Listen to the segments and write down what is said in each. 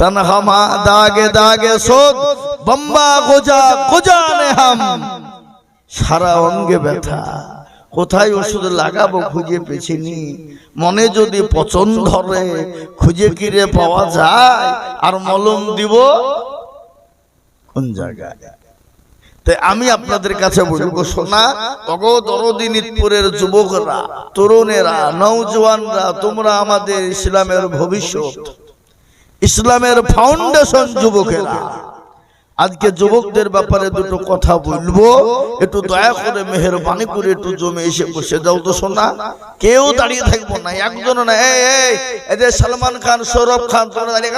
তনহমা দাগে দাগে সোদ বম্বা গোজা গোজানে হাম সারা অঙ্গে ব্যথা কোথায় ওষুধ লাগাবো খুঁজে পেছিনি মনে যদি পছন্দ ধরে খুঁজে কিরে পাওয়া যায় আর মলম দিব কোন জায়গায় তাই আমি আপনাদের কাছে বলব শোনা অগো দরদিনীপুরের যুবকরা তরুণেরা নৌজওয়ানরা তোমরা আমাদের ইসলামের ভবিষ্যৎ ইসলামের ফাউন্ডেশন যুবকেরা। আজকে যুবকদের ব্যাপারে দুটো কথা বলব। একটু দয়া করে মেহরবানি করে একটু জমে এসে বসে যাও তো শোনা কেউ দাঁড়িয়ে থাকব না, একজন না। এই সালমান খান, সৌরভ খান, তোমরা দাঁড়িয়ে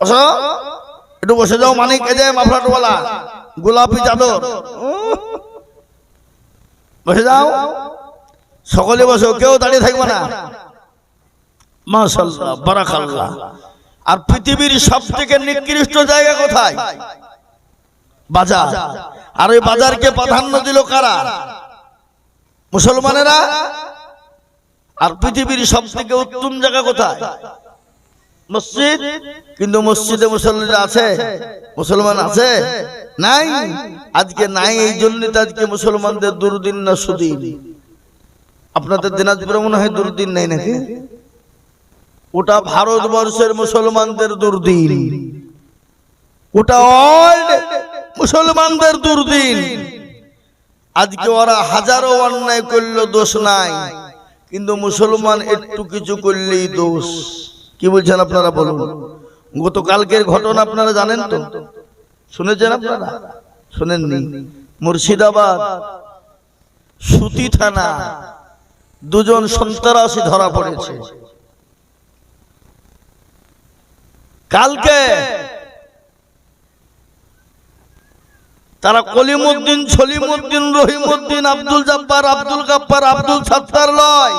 বসো। একটু বসে যাও, মানিক, এই যে মাফলাটওয়ালা গোলাপি চাদর। বসে যাও। সকলে বসো, কেউ দাঁড়িয়ে থাকবে না। মাশাল্লাহ বারাকাল্লাহ। আর পৃথিবীর সব থেকে নিকৃষ্ট জায়গা কোথায়? বাজার। আর ওই বাজারকে প্রাধান্য দিল কারা? মুসলমানেরা? আর পৃথিবীর সব থেকে উত্তম জায়গা কোথায়? মসজিদ? কিন্তু মসজিদে মুসল্লিরা আছে? মুসলমান আছে? নাই? আজকে নাই, এই জন্য আজকে মুসলমানদের দুর্দিন না সুদিন। আপনাদের দিনাজপুরে মনে হয় দুর্দিন নাই নাকি? ওটা ভারতবর্ষের মুসলমানদের দুর্দিন। ওটা অল্ড মুসলমানদের দুর্দিন। আজকে ওরা হাজারো অন্যায় করল দোষ নাই। কিন্তু মুসলমান একটু কিছু করলেই দোষ। কি বলছেন আপনারা বলুন? গতকালকের ঘটনা আপনারা জানেন তো? শুনেছেন আপনারা? শুনেননি। মুর্শিদাবাদ সুতি থানা দুজন সন্ত্রাসী ধরা পড়েছে। কালকে তারা কলিমুদ্দিন ছলিমুদ্দিন রহিমুদ্দিন, আব্দুল জব্বার, আব্দুল গাব্বার আব্দুল সত্তার লয়।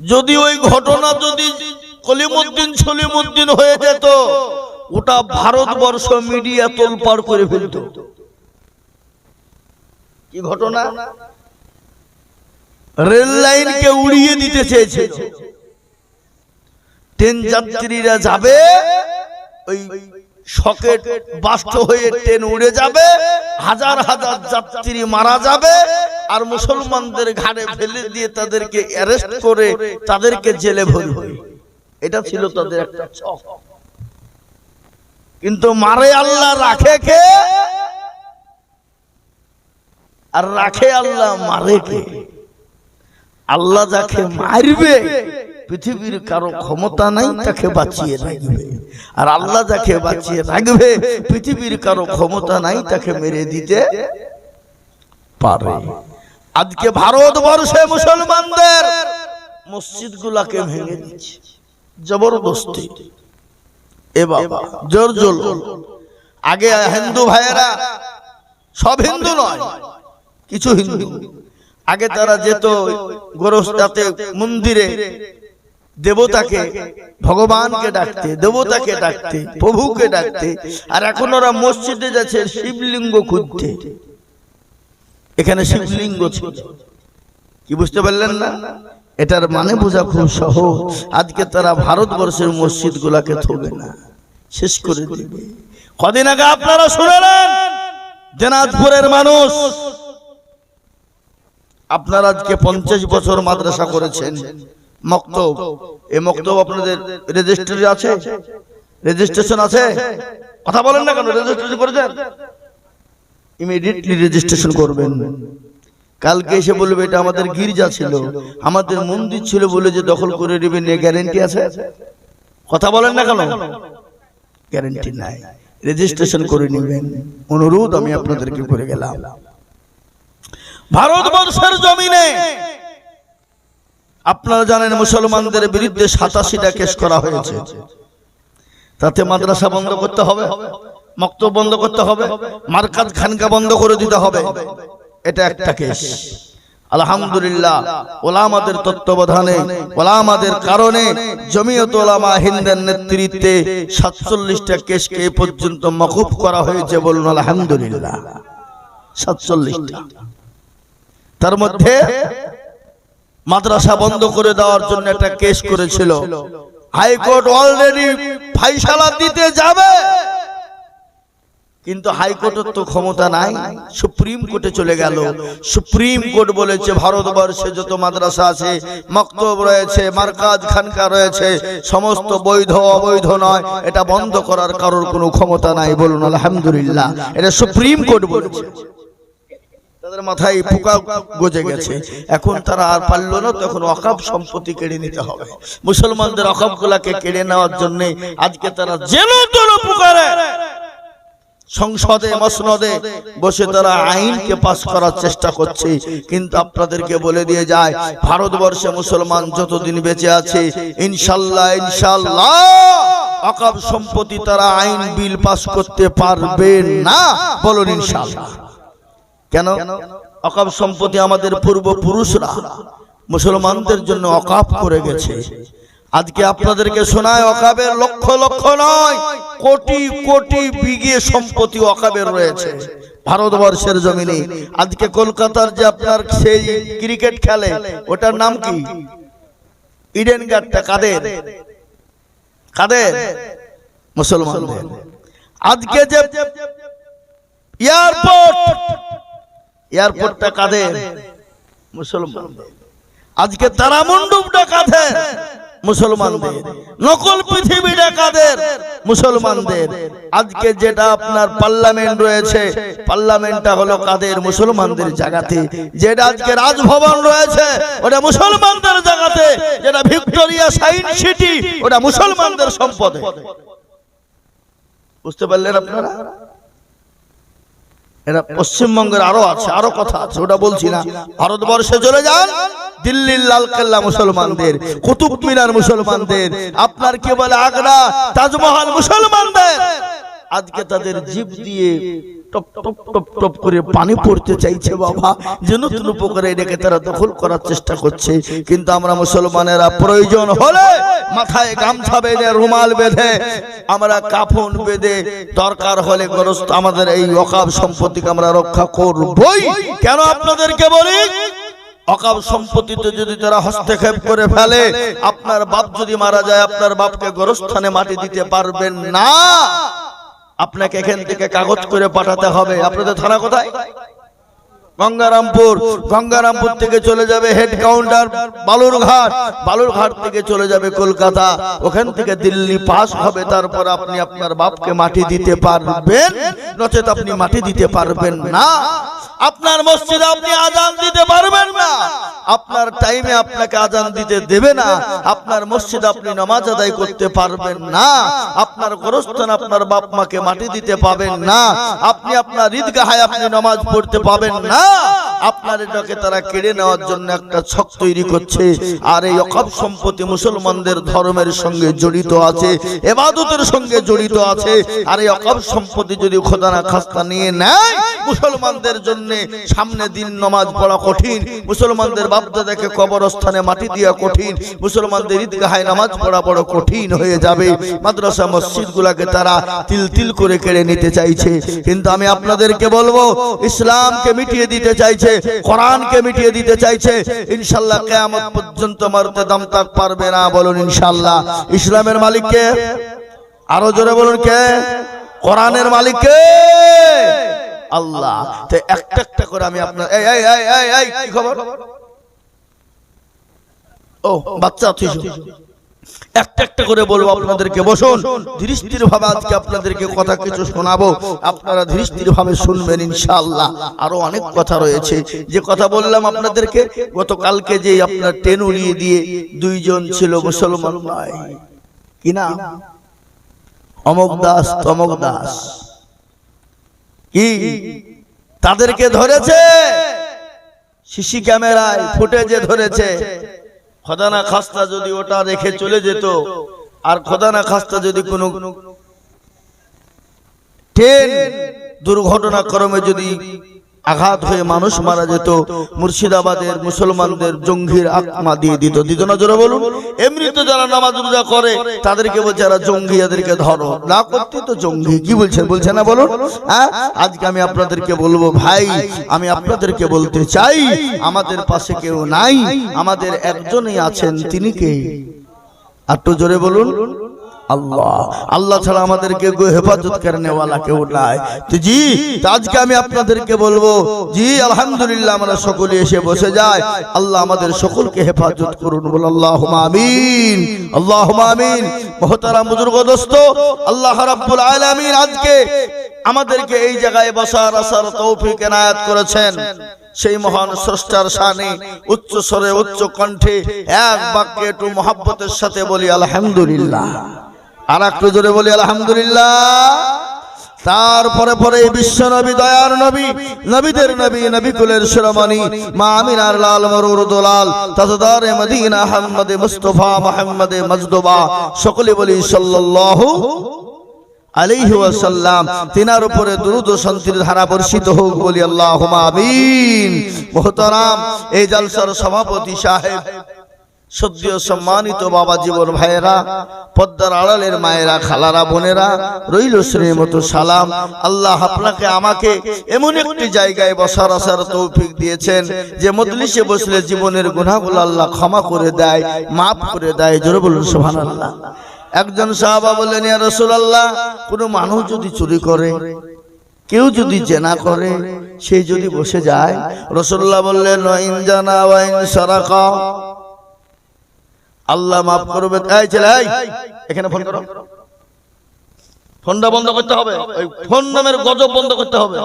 যদি ওই ঘটনা যদি কলিমুদ্দিন ছলিমুদ্দিন হয়ে যেত ওটা ভারতবর্ষ মিডিয়া তোলপাড় করে ফেলত। কি ঘটনা? রেল লাইনকে উড়িয়ে দিতে চেয়েছে ট্রেন যাত্রীরা যাবে, ওই সকেট বাস্ট হয়ে ট্রেন উড়ে যাবে, হাজার হাজার যাত্রী মারা যাবে, আর মুসলমানদের ঘাড়ে ফেলে দিয়ে তাদেরকে অ্যারেস্ট করে তাদেরকে জেলে ভরবে। এটা ছিল তাদের একটা ছক কিন্তু মারে আল্লাহ, রাখে কে? আর রাখে আল্লাহ, মারে কে? আল্লাহ যাকে মারবে পৃথিবীর কারও ক্ষমতা নাই তাকে বাঁচিয়ে রাখবে। আর আল্লাহ যাকে বাঁচিয়ে রাখবে পৃথিবীর কারও ক্ষমতা নাই তাকে মেরে দিতে পারে। আজকে ভারতবর্ষে মুসলমানদের মসজিদ গুলাকে ভেঙে দিচ্ছে জবরদস্তি। এ বাবা জোর জোর আগে হিন্দু ভাইয়েরা সব হিন্দু নয় কিছু হিন্দু। আগে তারা যেত গোরস্তাতে মন্দিরে। দেবতাকে ভগবানকে ডাকতে দেবতাকে ডাকতে প্রভুকে ডাকতে। আর এখন ওরা মসজিদে যাচ্ছে শিবলিঙ্গ খুঁজতে। এখানে শিবলিঙ্গ ছিল। কি বুঝতে পারলেন না? এটার মানে বোঝা খুব সহজ। আজকে তারা ভারতবর্ষের মসজিদ গুলাকে থবে না। শেষ করে দিবে। কদিন আগে আপনারা শুনেলেন? দিনাজপুরের মানুষ আপনারা আজকে পঞ্চাশ বছর মাদ্রাসা করেছেন। মক্তব। এই মক্তব আপনাদের রেজিস্ট্রি আছে? রেজিস্ট্রেশন আছে? কথা বলেন না কেন? রেজিস্ট্রেশন করেছেন? ইমিডিয়েটলি রেজিস্ট্রেশন করবেন। কালকে এসে বলবে, এটা আমাদের গির্জা ছিল। আমাদের মন্দির ছিল বলে যে দখল করে নেবেন, এ গ্যারেন্টি আছে? কথা বলেন না কেন? গ্যারেন্টি নাই। রেজিস্ট্রেশন করে নেবেন। অনুরোধ আমি আপনাদেরকে করে গেলাম। ভারতবর্ষের জমিনে। আপনারা জানেন মুসলমানদের বিরুদ্ধে সাতাশিটা কেস করা হয়েছে। তাতে মাদ্রাসা বন্ধ করতে হবে, মক্তব বন্ধ করতে হবে মার্কাত খানকা বন্ধ করে দিতে হবে। এটা একটা কেস। আলহামদুলিল্লাহ, ওলামাদের তত্ত্বাবধানে, ওলামাদের কারণে জমিয়ত ওলামা হিন্দের নেতৃত্বে সাতচল্লিশটা কেসকে এ পর্যন্ত মকুফ করা হয়েছে বলুন আলহামদুলিল্লাহ। সাতচল্লিশটা। তার মধ্যে মাদ্রাসা বন্ধ করে দেওয়ার জন্য একটা কেস করেছিল। হাইকোর্ট অলরেডি ফাইসালা দিতে যাবে। কিন্তু হাইকোর্টের তো ক্ষমতা নাই, সুপ্রিম কোর্টে চলে গেল। সুপ্রিম কোর্ট বলেছে, ভারতবর্ষে যত মাদ্রাসা আছে, মক্তব রয়েছে, মার্কাজ খানকা রয়েছে, সমস্ত বৈধ অবৈধ নয়, এটা বন্ধ করার কারোর কোনো ক্ষমতা নাই, বলুন, আলহামদুলিল্লাহ। এটা সুপ্রিম কোর্ট বলেছে। তাদের মাথায় পোকা গজে গেছে। এখন তারা আর পারল না তখন অকাপ সম্পত্তি কেড়ে নিতে হবে। মুসলমানদের অকাপ গুলাকে কেড়ে নেওয়ার জন্য আজকে তারা যেন তেন পুকারে। সংসদে মসনদে বসে তারা আইনকে পাশ করার চেষ্টা করছে। কিন্তু আপনাদেরকে বলে দিয়ে যায় ভারতবর্ষে মুসলমান যতদিন বেঁচে আছে ইনশাল্লাহ ইনশাল্লাহ অকাপ সম্পত্তি তারা আইন বিল পাশ করতে পারবে না বলুন ইনশাল্লাহ। কেন? অকাপ সম্পত্তি আমাদের পূর্বপুরুষরা মুসলমানদের জন্য অকাপ করে গেছে। আজকে আপনাদেরকে শোনায় অকাবের লক্ষ লক্ষ নয়, কোটি কোটি বিঘে সম্পত্তি অকাবের রয়েছে। ভারতবর্ষের জমিনে। আজকে কলকাতার যে আপনার সেই ক্রিকেট খেলে, ওটার নাম কি? ইডেন গার্ডটা কাদের? কাদের? মুসলমানদের। আজকে যে এয়ারপোর্ট এয়ারপোর্টটা কাদের মুসলমান। আজকে তারা মণ্ডপটা কাদের মুসলমানদের। নকল পৃথিবীটা কাদের মুসলমানদের। আজকে যেটা আপনার পার্লামেন্ট রয়েছে পার্লামেন্টটা হলো কাদের মুসলমানদের জায়গাতে যেটা আজকে রাজভবন রয়েছে ওটা মুসলমানদের জায়গাতে যেটা ভিক্টোরিয়া সাইন্স সিটি ওটা মুসলমানদের সম্পদে। বুঝতে পারলেন আপনারা? এটা পশ্চিমবঙ্গের আরও আছে আরও কথা আছে ওটা বলছি না। ভারতবর্ষে চলে যান দিল্লির লাল কেল্লা মুসলমানদের কুতুব মিনার মুসলমানদের আপনার কি বলে আগ্রা তাজমহল মুসলমানদের? আজকে তাদের জীব দিয়ে টপ টপ টপ টপ করে পানি পড়তে চাইছে বাবা। যে নতুন উপকারে এটাকে তারা দখল করার চেষ্টা করছে। কিন্তু আমরা মুসলমানেরা প্রয়োজন হলে মাথায় গামছা বেঁধে, রুমাল বেঁধে, আমরা কাফন বেঁধে, দরকার হলে গ্রস্ত আমাদের এই অকাব সম্পত্তিকে আমরা রক্ষা করবই। কেন আপনাদেরকে বলি? অকাব সম্পত্তিতে যদি তারা হস্তক্ষেপ করে ফেলে, আপনার বাপ যদি মারা যায়, আপনার বাপকে গোরস্থানে মাটি দিতে পারবেন না। আপনাকে এখান থেকে কাগজ করে পাঠাতে হবে। আপনাদের থানা কোথায়? গঙ্গারামপুর গঙ্গারামপুর থেকে চলে যাবে হেড কাউন্টার বালুরঘাট। বালুরঘাট থেকে চলে যাবে কলকাতা। ওখান থেকে দিল্লি পাস হবে, তারপর আপনি আপনার বাপকে মাটি দিতে পারবেন। নচেত আপনি মাটি দিতে পারবেন না। আপনার মসজিদে আপনি আজান দিতে পারবেন না। আপনার টাইমে আপনাকে আজান দিতে দেবে না। আপনার মসজিদে আপনি নামাজ আদায় করতে পারবেন না। আপনার গোরস্থান আপনার বাপ মাকে মাটি দিতে পাবেন না। আপনি আপনার ঈদগাহায় আপনি নামাজ পড়তে পাবেন না। আপনার এটাকে তারা কেড়ে নেওয়ার জন্য একটা ছক তৈরি করছে। আর এই সম্পত্তি মুসলমানদের ধর্মের সঙ্গে জড়িত আছে, এবাদতের সঙ্গে জড়িত আছে। আর এই সম্পত্তি যদি খোদানা খাস্তা নিয়ে নেয়, মুসলমানদের জন্য সামনে দিন নমাজ পড়া কঠিন, মুসলমানদের বাপদাদাকে কবরস্থানে মাটি দেওয়া কঠিন, মুসলমানদের ঈদগাহায় নামাজ পড়া বড় কঠিন হয়ে যাবে। মাদ্রাসা মসজিদ গুলাকে তারা তিল তিল করে কেড়ে নিতে চাইছে। কিন্তু আমি আপনাদেরকে বলব, ইসলামকে মিটিয়ে দিতে চাইছে, কোরআনকে মিটিয়ে দিতে চাইছে, ইনশাল্লাহ কেয়ামত পর্যন্ত মারতে দাম তাক পারবে না বলুন ইনশাল্লাহ। ইসলামের মালিককে আরও জোরে বলুন কে? কোরআনের মালিককে? আল্লাহ, তো একটা একটা করে আমি আপনার এই এই এই এই কি খবর? ও, বাচ্চা আছিস একটা একটা করে বলব আপনাদেরকে, বসুন। ধীরস্থির ভাবে আজকে আপনাদেরকে কথা কিছু শোনাবো। আপনারা ধীরস্থির ভাবে শুনবেন ইনশাআল্লাহ। আরও অনেক কথা রয়েছে। যে কথা বললাম আপনাদেরকে, গতকালকে যে আপনার ট্রেন উড়িয়ে দিয়ে দুইজন ছিল মুসলমান ভাই কি না অমক দাস, তমক দাস। কি? তাদেরকে ধরেছে? সিসি ক্যামেরায় ফুটেজে ধরেছে। খদানা খাস্তা যদি ওটা রেখে চলে যেত, আর খদানা খাস্তা যদি কোনো ট্রেন দুর্ঘটনা ক্রমে যদি আঘাত হয়ে মানুষ মারা যেত, মুর্শিদাবাদের মুসলমানদের জঙ্গির আকমা দিয়ে দিত। দিত না জোরে বলুন এমনি তো যারা নামাজ রোজা করে, তাদেরকে বলছে যারা জঙ্গি, এদেরকে ধরো। না করতে তো জঙ্গি। কি বলছেন? বলছে না বলুন? হ্যাঁ? আজকে আমি আপনাদেরকে বলব, ভাই, আমি আপনাদেরকে বলতে চাই, আমাদের পাশে কেউ নাই, আমাদের একজনই আছেন, তিনি কে? আর জোরে বলুন। আল্লাহ। আল্লাহ ছাড়া আমাদেরকে হেফাজত করেনেওয়ালা কেউ নাই। তো জি আজকে আমি আপনাদেরকে বলব জি আলহামদুলিল্লাহ আমরা সকলে এসে বসে যায় আল্লাহ আমাদের সকলকে হেফাজত করুন বল আল্লাহ আমিন। আল্লাহ আমিন। মহতারা বুজুর্গ দোস্ত আল্লাহ রাব্বুল আলামিন আজকে আমাদেরকে এই জায়গায় বসার আসার তৌফিক এনায়াত করেছেন। সেই মহান স্রষ্টার শানে উচ্চ স্বরে উচ্চ কণ্ঠে এক বাক্যে একটু মহাব্বতের সাথে বলি আলহামদুলিল্লাহ। আর একটু জোরে বলি, আলহামদুলিল্লাহ। তারপরে পরে বিশ্ব নবী, দয়ার নবী, নবীদের নবী নবী কুলের শিরোমণি, মা আমিনার লাল মরুর দোলাল, তাজদার মদিনা আহমদে মুস্তফা মোহাম্মদে মজদুবা, সকলে বলি সাল্লাল্লাহু ওয়াসাল্লাম। তিনার উপরে দুরুদ ও শান্তির ধারা সভাপতি সাহেব সদ্য সম্মানিত বাবা জীবন ভাইয়েরা, পদ্মার আড়ালের মায়েরা, খালারা বোনেরা, রইল শ্রেণির মতো সালাম। আল্লাহ আপনাকে, আমাকে এমন একটি জায়গায় বসার আসার তৌফিক দিয়েছেন যে মজলিসে বসলে জীবনের গুনাহগুলো আল্লাহ ক্ষমা করে দেয়, মাফ করে দেয়, জোরে বলুন সুবহানাল্লাহ। একজন সাহাবা বললেন, ইয়া রাসূলুল্লাহ, কোনো মানুষ যদি চুরি করে, কেউ যদি জেনা করে, সে যদি বসে যায়? রসুল্লাহ বললেন ওয়াইন জানা ওয়াইন সারাকা। আল্লাহ মাফ করবে। এই ছেলে, এই। এখানে ফোন করো। ফোনটা বন্ধ করতে হবে। ওই ফোন নামের গজব বন্ধ করতে হবে।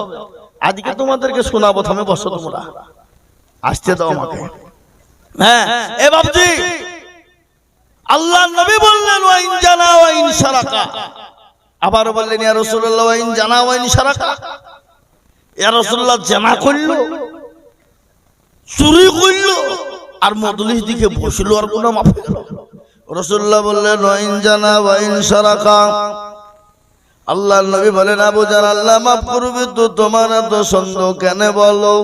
আজকে তোমাদেরকে শোনাবো থামে বসো তোমরা। আসতে দাও আমাকে। হ্যাঁ এ বাবজি আল্লাহ নবী বললেন, ওয়াইন জানা, ওয়াইন সারাকা। আবার বললেন, ইয়া রাসূলুল্লাহ, ওয়াইন জানা, ওয়াইন সারাকা। ইয়া রাসূলুল্লাহ, জানা করল, চুরি করল। আর মদলিস দিকে বসল আর কোনো মাফ গেল রসুল্লাহ বললেন, ওয়াইন জানা, ওয়াইন সারাকা। আল্লাহ নবী বলেন, আবু জান আল্লাহ মাফ করবে তো, তোমার এত সন্দেহ কেন বলো?